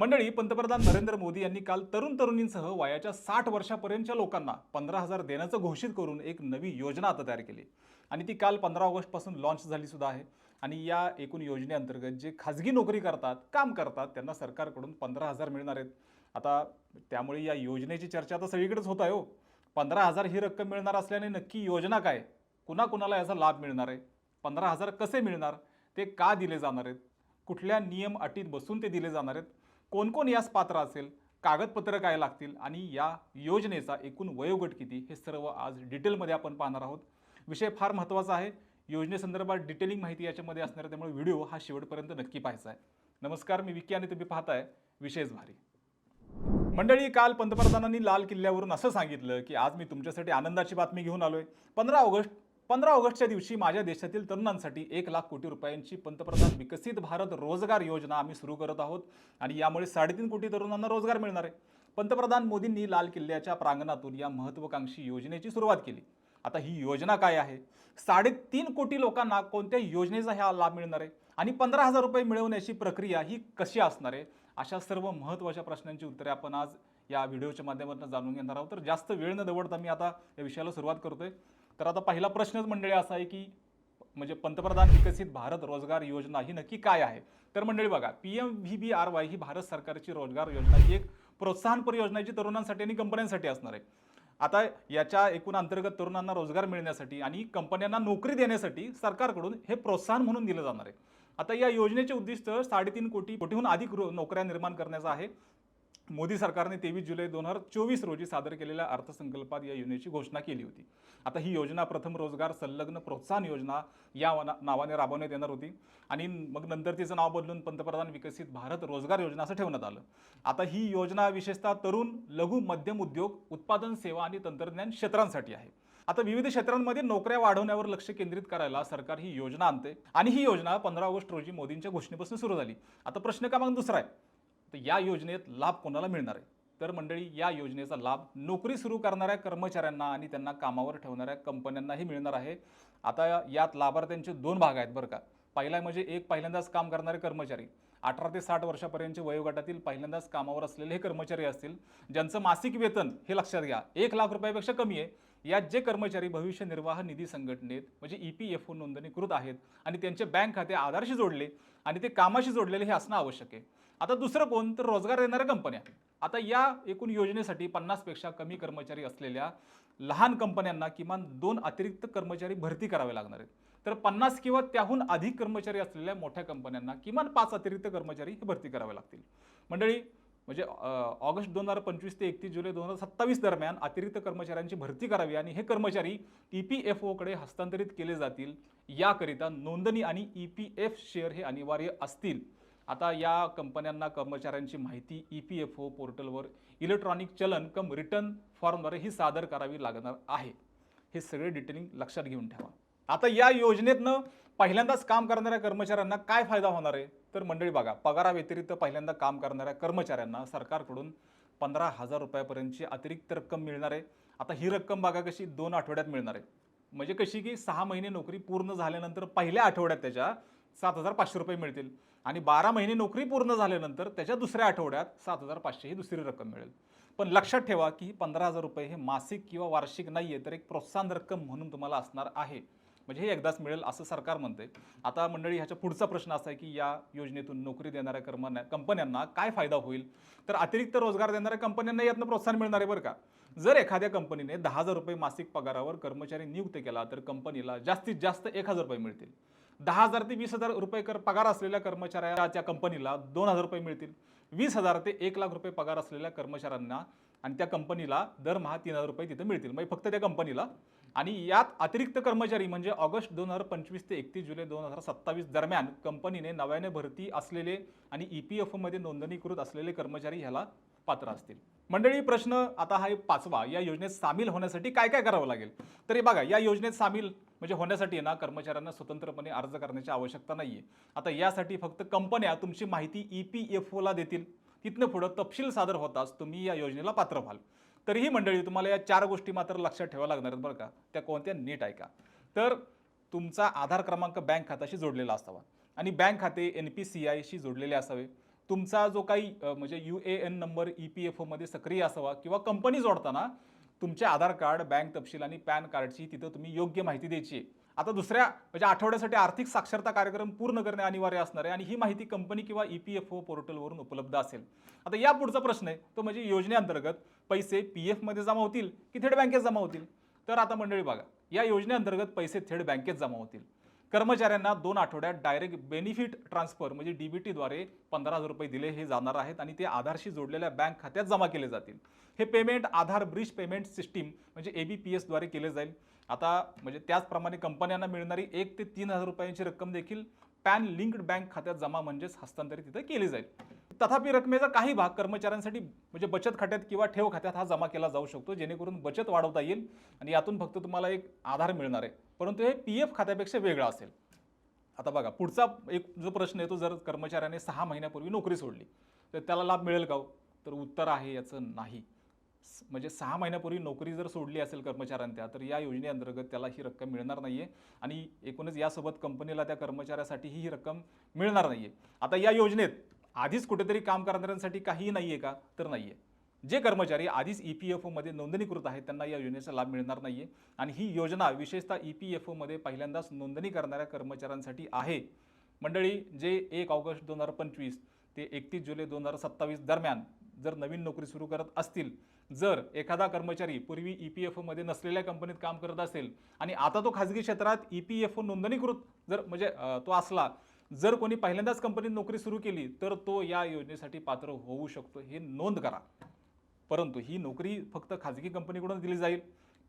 मंडळी पंतप्रधान नरेंद्र मोदी यांनी काल तरुण तरुणींसह वयाच्या साठ वर्षापर्यंतच्या लोकांना पंधरा हजार देण्याचं घोषित करून एक नवी योजना आता तयार केली. आणि ती काल पंधरा ऑगस्टपासून लॉन्च झाली सुद्धा आहे. आणि या एकूण योजनेअंतर्गत जे खाजगी नोकरी करतात काम करतात त्यांना सरकारकडून पंधरा हजार मिळणार आहेत. आता त्यामुळे या योजनेची चर्चा आता सगळीकडेच होत आहे हो. पंधरा हजार ही रक्कम मिळणार असल्याने नक्की योजना काय? कुणाकुणाला याचा लाभ मिळणार आहे? पंधरा हजार कसे मिळणार? ते का दिले जाणार आहेत? कुठल्या नियम अटीत बसून ते दिले जाणार आहेत? कोण कोण यास पात्र असेल? कागदपत्र काय लागतील? आणि या योजनेचा एकूण वयोगट किती? हे सर्व आज डिटेलमध्ये आपण पाहणार आहोत. विषय फार महत्त्वाचा आहे. योजनेसंदर्भात डिटेलिंग माहिती याच्यामध्ये असणार आहे. त्यामुळे व्हिडिओ हा शेवटपर्यंत नक्की पाहायचा आहे. नमस्कार मी विकी आणि तुम्ही पाहताय विशेष भारी. मंडळी काल पंतप्रधानांनी लाल किल्ल्यावरून असं सांगितलं की आज मी तुमच्यासाठी आनंदाची बातमी घेऊन आलो आहे पंधरा ऑगस्ट पंधरा ऑगस्टच्या दिवशी माझ्या देशातील तरुणांसाठी एक लाख कोटी रुपयांची पंतप्रधान विकसित भारत रोजगार योजना आम्ही सुरू करत आहोत. आणि यामुळे साडेतीन कोटी तरुणांना रोजगार मिळणार आहे. पंतप्रधान मोदींनी लाल किल्ल्याच्या प्रांगणातून या महत्त्वाकांक्षी योजनेची सुरुवात केली. आता ही योजना काय आहे? साडेतीन कोटी लोकांना कोणत्या योजनेचा ह्या लाभ मिळणार आहे? आणि पंधरा हजार रुपये मिळवण्याची प्रक्रिया ही कशी असणार आहे? अशा सर्व महत्त्वाच्या प्रश्नांची उत्तरे आपण आज या व्हिडिओच्या माध्यमातून जाणून घेणार आहोत. तर जास्त वेळ न दवडता मी आता या विषयाला सुरुवात करतोय. तर आता पहिला प्रश्नच मंडळी असा आहे की म्हणजे पंतप्रधान विकसित भारत रोजगार योजना ही नक्की काय आहे? तर मंडळी बघा P M V B R Y ही भारत सरकारची रोजगार योजना ही एक प्रोत्साहनपर योजना आहे जी तरुणांसाठी आणि कंपन्यांसाठी असणार आहे. आता याच्या एकूण अंतर्गत तरुणांना रोजगार मिळण्यासाठी आणि कंपन्यांना नोकरी देण्यासाठी सरकारकडून हे प्रोत्साहन म्हणून दिलं जाणार आहे. आता या योजनेचे उद्दिष्ट साडेतीन कोटी कोटीहून अधिक रो- नोकऱ्या निर्माण करण्याचं आहे. मोदी सरकारने तेवीस जुलै दोन हजार चोवीस रोजी सादर केलेल्या अर्थसंकल्पात या योजनेची घोषणा केली होती. आता ही योजना प्रथम रोजगार संलग्न प्रोत्साहन योजना या नावाने राबवण्यात येणार होती. आणि मग नंतर तिचं नाव बदलून पंतप्रधान विकसित भारत रोजगार योजना असं ठेवण्यात आलं. आता ही योजना विशेषतः तरुण लघु मध्यम उद्योग उत्पादन सेवा आणि तंत्रज्ञान क्षेत्रांसाठी आहे. आता विविध क्षेत्रांमध्ये नोकऱ्या वाढवण्यावर लक्ष केंद्रित करायला सरकार ही योजना आणते. आणि ही योजना पंधरा ऑगस्ट रोजी मोदींच्या घोषणेपासून सुरू झाली. आता प्रश्न क्रमांक दुसरा आहे. तर या योजनेत लाभ कोणाला मिळणार आहे? तर मंडळी या योजनेचा लाभ नोकरी सुरू करणाऱ्या कर्मचाऱ्यांना आणि त्यांना कामावर ठेवणाऱ्या कंपन्यांनाही मिळणार आहे. आता यात लाभार्थ्यांचे दोन भाग आहेत बरं का. पहिला म्हणजे एक पहिल्यांदाच काम करणारे कर्मचारी. अठरा ते साठ वर्षापर्यंतचे वयोगटातील पहिल्यांदाच कामावर असलेले हे कर्मचारी असतील ज्यांचं मासिक वेतन हे लक्षात घ्या एक लाख रुपयापेक्षा कमी आहे. यात जे कर्मचारी भविष्य निर्वाह निधी संघटनेत म्हणजे ई पी एफ ओ नोंदणीकृत आहेत आणि त्यांचे बँक खाते आधारशी जोडले आणि ते कामाशी जोडलेले हे असणं आवश्यक आहे. आता दुसरं कोण? तर रोजगार देणाऱ्या कंपन्या. आता या एकूण योजनेसाठी पन्नासपेक्षा कमी कर्मचारी असलेल्या लहान कंपन्यांना किमान दोन अतिरिक्त कर्मचारी भरती करावे लागणार आहेत. तर पन्नास किंवा त्याहून अधिक कर्मचारी असलेल्या मोठ्या कंपन्यांना किमान पाच अतिरिक्त कर्मचारी हे भरती करावे लागतील. मंडळी म्हणजे ऑगस्ट दोन हजार पंचवीस ते एकतीस जुलै दोन हजार सत्तावीस दरम्यान अतिरिक्त कर्मचाऱ्यांची भरती करावी आणि हे कर्मचारी ई पी एफ ओकडे हस्तांतरित केले जातील. याकरिता नोंदणी आणि ई पी एफ शेअर हे अनिवार्य असतील. आता या कंपन्यांना कर्मचाऱ्यांची माहिती ई पी एफ ओ पोर्टलवर इलेक्ट्रॉनिक चलन कम रिटर्न फॉर्मद्वारे ही सादर करावी लागणार आहे. हे सगळे डिटेलिंग लक्षात घेऊन ठेवा. आता या योजनेतनं पहिल्यांदाच काम करणाऱ्या कर्मचाऱ्यांना काय फायदा होणार आहे? तर मंडळी बघा पगाराव्यतिरिक्त पहिल्यांदा काम करणाऱ्या कर्मचाऱ्यांना सरकारकडून पंधरा हजार रुपयापर्यंतची अतिरिक्त रक्कम मिळणार आहे. आता ही रक्कम बघा कशी दोन आठवड्यात मिळणार आहे. म्हणजे कशी की सहा महिने नोकरी पूर्ण झाल्यानंतर पहिल्या आठवड्यात त्याच्या सात हजार पाचशे रुपये मिळतील. आणि बारा महिने नोकरी पूर्ण झाल्यानंतर त्याच्या दुसऱ्या आठवड्यात सात हजार पाचशे ही दुसरी रक्कम मिळेल. पण लक्षात ठेवा की ही पंधरा हजार रुपये हे मासिक किंवा वार्षिक नाही आहे तर एक प्रोत्साहन रक्कम म्हणून तुम्हाला असणार आहे. म्हणजे हे एकदाच मिळेल असं सरकार म्हणते आता मंडळी ह्याच्या पुढचा प्रश्न असा आहे की या योजनेतून नोकरी देणाऱ्या कर्मना कंपन्यांना काय फायदा होईल? तर अतिरिक्त रोजगार देणाऱ्या कंपन्यांना यातनं प्रोत्साहन मिळणार आहे बरं का? जर एखाद्या कंपनीने दहा हजार रुपये मासिक पगारावर कर्मचारी नियुक्त केला तर कंपनीला जास्तीत जास्त एक हजार रुपये मिळतील. दहा हजार ते वीस हजार रुपये कर पगार असलेल्या कर्मचाऱ्याच्या कंपनीला दोन हजार रुपये मिळतील. वीस हजार ते एक लाख रुपये पगार असलेल्या कर्मचाऱ्यांना आणि त्या कंपनीला दरमहा तीन हजार रुपये तिथं मिळतील. म्हणजे फक्त त्या कंपनीला. आणि यात अतिरिक्त कर्मचारी म्हणजे ऑगस्ट दोन हजार पंचवीस ते एकतीस जुलै दोन हजार सत्तावीस दरम्यान कंपनीने नव्याने भरती असलेले आणि ई पी एफ ओमध्ये नोंदणीकृत असलेले कर्मचारी ह्याला पात्र असतील. मंडळी प्रश्न आता हा पाचवा. या योजनेत सामील होण्यासाठी काय काय करावं लागेल? तर हे बघा या योजनेत सामील म्हणजे होण्यासाठी ना कर्मचाऱ्यांना स्वतंत्रपणे अर्ज करण्याची आवश्यकता नाही आहे आता यासाठी फक्त कंपन्या तुमची माहिती ई पी एफ ओला देतील. तिथनं पुढं तपशील सादर होताच तुम्ही या योजनेला पात्र व्हाल. तरीही मंडळी तुम्हाला या चार गोष्टी मात्र लक्षात ठेवा लागणार आहेत बरं का. त्या कोणत्या? नीट आहे का तर तुमचा आधार क्रमांक बँक खात्याशी जोडलेला असावा. आणि बँक खाते एन पी सी आयशी जोडलेले असावे. तुमचा जो काही म्हणजे U A N number E P F ओमध्ये सक्रिय असावा किंवा कंपनी जोडताना तुमचे आधार कार्ड बँक तपशील आणि पॅन कार्डची तिथं तुम्ही योग्य माहिती द्यायची आहे. आता दुसऱ्या म्हणजे आठवड्यासाठी आर्थिक साक्षरता कार्यक्रम पूर्ण करणे अनिवार्य असणार आहे आणि ही माहिती कंपनी किंवा ई पी एफ ओ पोर्टलवरून उपलब्ध असेल. आता या पुढचा प्रश्न आहे तो म्हणजे योजनेअंतर्गत पैसे पी एफमध्ये जमा होतील की थेट बँकेत जमा होतील? तर आता मंडळी बघा या योजनेअंतर्गत पैसे थेट बँकेत जमा होतील. कर्मचाऱ्यांना दोन आठवड्यात डायरेक्ट बेनिफिट ट्रान्सफर म्हणजे डीबीटीद्वारे पंधरा हजार रुपये दिले हे जाणार आहेत आणि ते आधारशी जोडलेल्या बँक खात्यात जमा केले जातील. हे payment Aadhaar bridge payment system म्हणजे ए बी पी एसद्वारे केले जाईल. आता म्हणजे त्याचप्रमाणे कंपन्यांना मिळणारी एक ते तीन हजार रुपयांची रक्कम देखील पॅन लिंक्ड बँक खात्यात जमा म्हणजेच हस्तांतरित तिथे केली जाईल. तथापि रकमेचा काही भाग कर्मचाऱ्यांसाठी म्हणजे बचत खात्यात किंवा ठेव खात्यात हा जमा केला जाऊ शकतो जेणेकरून बचत वाढवता येईल आणि यातून फक्त तुम्हाला एक आधार मिळणार आहे. परंतु हे पी एफ खात्यापेक्षा वेगळं असेल. आता बघा पुढचा एक जो प्रश्न येतो जर कर्मचाऱ्याने सहा महिन्यापूर्वी नोकरी सोडली तर त्याला लाभ मिळेल का हो? तर उत्तर आहे याचं नाही. म्हणजे सहा महिन्यापूर्वी नोकरी जर सोडली असेल कर्मचाऱ्यांत्या तर या योजनेअंतर्गत त्याला ही रक्कम मिळणार नाही आहे आणि एकूणच यासोबत कंपनीला त्या कर्मचाऱ्यासाठी ही रक्कम मिळणार नाही आहे आता या योजनेत आधीच कुठेतरी काम करणाऱ्यांसाठी काहीही नाही आहे का? तर नाही आहे जे कर्मचारी आधीच ई पी एफ ओमध्ये नोंदणीकृत आहेत त्यांना या योजनेचा लाभ मिळणार नाही आहे आणि ही योजना विशेषतः ई पी एफ ओमध्ये पहिल्यांदाच नोंदणी करणाऱ्या कर्मचाऱ्यांसाठी आहे. मंडळी जे एक ऑगस्ट दोन हजार पंचवीस ते एकतीस जुलै दोन हजार सत्तावीस दरम्यान जर नवीन नोकरी सुरू करत असतील जर एखादा कर्मचारी पूर्वी ई पी एफ ओमध्ये नसलेल्या कंपनीत काम करत असेल आणि आता तो खाजगी क्षेत्रात ई पी एफ ओ नोंदणीकृत जर म्हणजे तो असला जर कोणी पहिल्यांदाच कंपनीत नोकरी सुरू केली तर तो या योजनेसाठी पात्र होऊ शकतो. हे नोंद करा. परंतु ही नोकरी फक्त खाजगी कंपनीकडून दिली जाईल.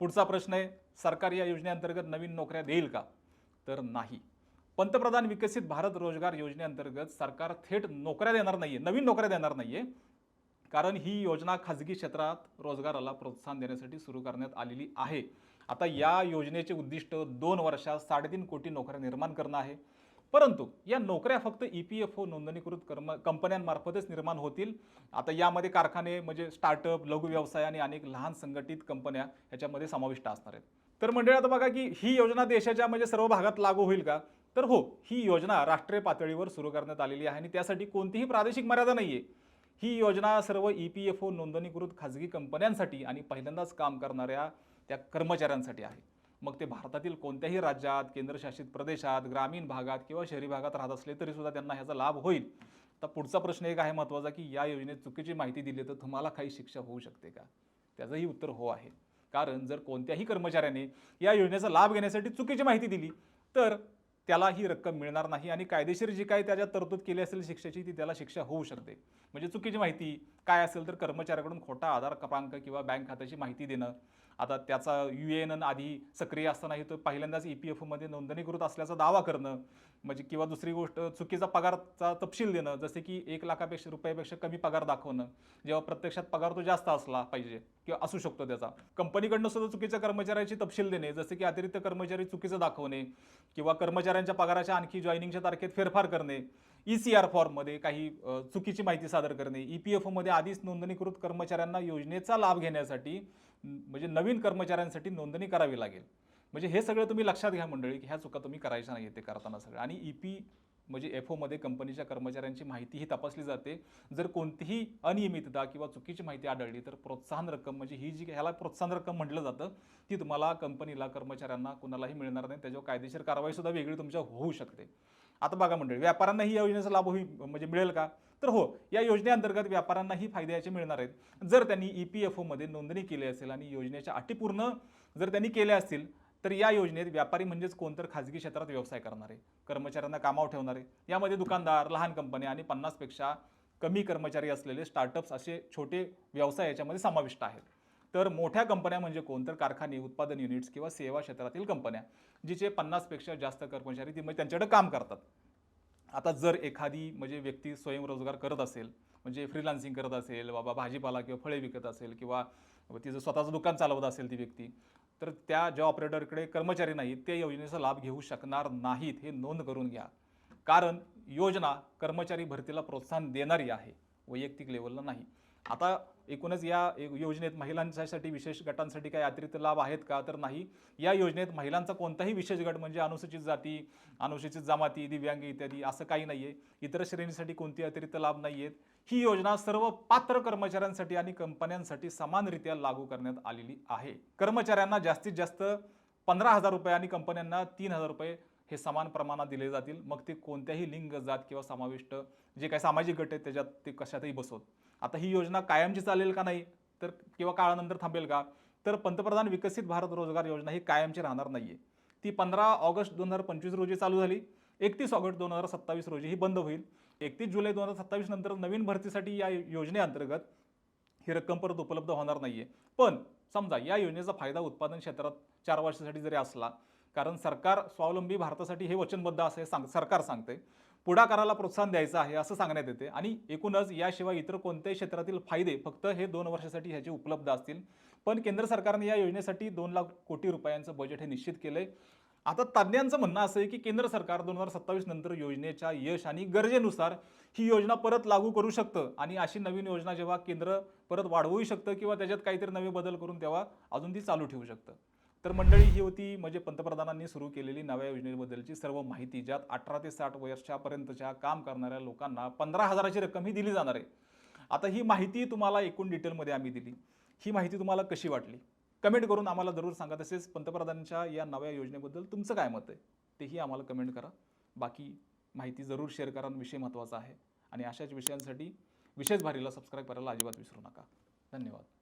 पुढचा प्रश्न आहे सरकार या योजनेअंतर्गत नवीन नोकऱ्या देईल का? तर नाही. पंतप्रधान विकसित भारत रोजगार योजनेअंतर्गत सरकार थेट नोकऱ्या देणार नाही आहे नवीन नोकऱ्या देणार नाही आहे कारण ही योजना खाजगी क्षेत्रात रोजगाराला प्रोत्साहन देण्यासाठी सुरू करण्यात आलेली आहे. आता या योजनेचे उद्दिष्ट दोन वर्षात साडेतीन कोटी नोकऱ्या निर्माण करणं आहे. परंतु या नोकऱ्या फक्त ई पी एफ ओ नोंदणीकृत कर्म कंपन्यांमार्फतच निर्माण होतील. आता यामध्ये कारखाने म्हणजे स्टार्टअप लघु व्यवसाय आणि अनेक लहान संघटित कंपन्या ह्याच्यामध्ये समाविष्ट असणार आहेत. तर मंडळी आता बघा की ही योजना देशाच्या म्हणजे सर्व भागात लागू होईल का? तर हो ही योजना राष्ट्रीय पातळीवर सुरू करण्यात आलेली आहे आणि त्यासाठी कोणतीही प्रादेशिक मर्यादा नाही आहे ही योजना सर्व ई पी एफ ओ नोंदणीकृत खाजगी कंपन्यांसाठी आणि पहिल्यांदाच काम करणाऱ्या त्या कर्मचाऱ्यांसाठी आहे. मग ते भारतातील कोणत्याही राज्यात केंद्रशासित प्रदेशात ग्रामीण भागात किंवा शहरी भागात राहत असले तरी सुद्धा त्यांना ह्याचा लाभ होईल. तर पुढचा प्रश्न एक आहे महत्त्वाचा की या योजनेत चुकीची माहिती दिली तर तुम्हाला काही शिक्षा होऊ शकते का? त्याचंही उत्तर हो आहे. कारण जर कोणत्याही कर्मचाऱ्याने या योजनेचा लाभ घेण्यासाठी चुकीची माहिती दिली तर त्याला ही रक्कम मिळणार नाही आणि कायदेशीर जी काही त्याच्यात तरतूद केली असेल शिक्षेची ती त्याला शिक्षा होऊ शकते. म्हणजे चुकीची माहिती काय असेल तर कर्मचाऱ्याकडून खोटा आधार क्रमांक किंवा बँक खात्याची माहिती देणं आता त्याचा यू ए एन आधी सक्रिय असतानाही तो पहिल्यांदाच ई पी एफ ओमध्ये नोंदणीकृत असल्याचा दावा करणं म्हणजे किंवा दुसरी गोष्ट चुकीचा पगारचा तपशील देणं जसे की एक लाखापेक्षा रुपयापेक्षा कमी पगार दाखवणं जेव्हा प्रत्यक्षात पगार तो जास्त असला पाहिजे किंवा असू शकतो त्याचा. कंपनीकडनं सुद्धा चुकीच्या कर्मचाऱ्याची तपशील देणे जसे की अतिरिक्त कर्मचारी चुकीचं दाखवणे किंवा कर्मचाऱ्यांच्या पगाराच्या आणखी जॉईनिंगच्या तारखेत फेरफार करणे ई सी आर फॉर्ममध्ये काही चुकीची माहिती सादर करणे ई पी एफ ओमध्ये आधीच नोंदणीकृत कर्मचाऱ्यांना योजनेचा लाभ घेण्यासाठी म्हणजे नवीन कर्मचाऱ्यांसाठी नोंदणी करावी लागेल. म्हणजे हे सगळं तुम्ही लक्षात घ्या मंडळी की ह्या चुका तुम्ही करायच्या नाही ते करताना सगळं. आणि ई पी म्हणजे एफ ओमध्ये कंपनीच्या कर्मचाऱ्यांची माहितीही तपासली जाते. जर कोणतीही अनियमितता किंवा चुकीची माहिती आढळली तर प्रोत्साहन रक्कम म्हणजे ही जी ह्याला प्रोत्साहन रक्कम म्हटलं जातं ती तुम्हाला कंपनीला कर्मचाऱ्यांना कुणालाही मिळणार नाही. त्याच्यावर कायदेशीर कारवाईसुद्धा वेगळी तुमच्या होऊ शकते. आता बघा मंडळी व्यापाऱ्यांनाही या योजनेचा लाभ होईल म्हणजे मिळेल का? तर हो या योजनेअंतर्गत व्यापाऱ्यांनाही फायदे याचे मिळणार आहेत. जर त्यांनी ई पी एफ ओमध्ये नोंदणी केली असेल आणि योजनेच्या अटी पूर्ण जर त्यांनी केल्या असतील तर या योजनेत व्यापारी म्हणजेच कोणतर खाजगी क्षेत्रात व्यवसाय करणारे कर्मचाऱ्यांना कामावर ठेवणारे यामध्ये दुकानदार लहान कंपन्या आणि पन्नासपेक्षा कमी कर्मचारी असलेले स्टार्टअप्स असे छोटे व्यवसाय याच्यामध्ये समाविष्ट आहेत. तर मोठ्या कंपन्या म्हणजे कोण? तर कारखाने उत्पादन युनिट्स किंवा सेवा क्षेत्रातील कंपन्या जिचे पन्नासपेक्षा जास्त कर्मचारी ती म्हणजे त्यांच्याकडे काम करतात. आता जर एखादी म्हणजे व्यक्ती स्वयंरोजगार करत असेल म्हणजे फ्रीलान्सिंग करत असेल बाबा भाजीपाला किंवा फळे विकत असेल किंवा तिचं स्वतःचं दुकान चालवत असेल ती व्यक्ती तर त्या ज्या ऑपरेटरकडे कर्मचारी नाहीत त्या योजनेचा लाभ घेऊ शकणार नाहीत हे नोंद करून घ्या. कारण योजना कर्मचारी भरतीला प्रोत्साहन देणारी आहे वैयक्तिक लेवलला नाही. आता एकूणच या एक योजनेत महिलांच्यासाठी विशेष गटांसाठी काही अतिरिक्त लाभ आहेत का? तर नाही. या योजनेत महिलांचा कोणताही विशेष गट म्हणजे अनुसूचित जाती अनुसूचित जमाती दिव्यांग इत्यादी असं काही नाही आहे इतर श्रेणीसाठी कोणते अतिरिक्त लाभ नाही आहेत ही योजना सर्व पात्र कर्मचाऱ्यांसाठी आणि कंपन्यांसाठी समानरित्या लागू करण्यात आलेली आहे. कर्मचाऱ्यांना जास्तीत जास्त पंधरा हजार रुपये आणि कंपन्यांना तीन हजार रुपये हे समान प्रमाणात दिले जातील. मग ते कोणत्याही लिंग जात किंवा समाविष्ट जे काही सामाजिक गट आहेत त्याच्यात ते कशातही बसवत. आता ही योजना कायमची चालेल का नाही? तर किंवा काळानंतर थांबेल का? तर पंतप्रधान विकसित भारत रोजगार योजना ही कायमची राहणार नाही आहे ती पंधरा ऑगस्ट दोन हजार पंचवीस रोजी चालू झाली. एकतीस ऑगस्ट दोन हजार सत्तावीस रोजी ही बंद होईल. एकतीस जुलै दोन हजार सत्तावीस नंतर नवीन भरतीसाठी या योजनेअंतर्गत ही रक्कम परत उपलब्ध होणार नाही आहे पण समजा या योजनेचा फायदा उत्पादन क्षेत्रात चार वर्षासाठी जरी असला कारण सरकार स्वावलंबी भारतासाठी हे वचनबद्ध असं हे सांग सरकार सांगते पुढाकाराला प्रोत्साहन द्यायचं आहे असं सांगण्यात येते. आणि एकूणच याशिवाय इतर कोणत्याही क्षेत्रातील फायदे फक्त हे दोन वर्षासाठी ह्याचे उपलब्ध असतील. पण केंद्र सरकारने या योजनेसाठी दोन लाख कोटी रुपयांचं बजेट हे निश्चित केलंय. आता तज्ज्ञांचं म्हणणं असं आहे की केंद्र सरकार दोन हजार सत्तावीस नंतर योजनेच्या यश आणि गरजेनुसार ही योजना परत लागू करू शकतं. आणि अशी नवीन योजना जेव्हा केंद्र परत वाढवूही शकतं किंवा त्याच्यात काहीतरी नवे बदल करून तेव्हा अजून ती चालू ठेवू शकतं. तर मंडळी ही होती म्हणजे पंतप्रधानांनी सुरू केलेली नव्या योजनेबद्दलची सर्व माहिती ज्यात अठरा ते साठ वर्षापर्यंतच्या काम करणाऱ्या लोकांना पंधरा हजाराची रक्कम ही दिली जाणार आहे. आता ही माहिती तुम्हाला एकूण डिटेलमध्ये आम्ही दिली. ही माहिती तुम्हाला कशी वाटली? कमेंट करून आम्हाला जरूर सांगा. तसेच पंतप्रधानांच्या या नव्या योजनेबद्दल तुमचं काय मत आहे तेही आम्हाला कमेंट करा. बाकी माहिती जरूर शेअर करा विषय महत्त्वाचा आहे. आणि अशाच विषयांसाठी विशेष भारीला सबस्क्राईब करायला अजिबात विसरू नका. धन्यवाद.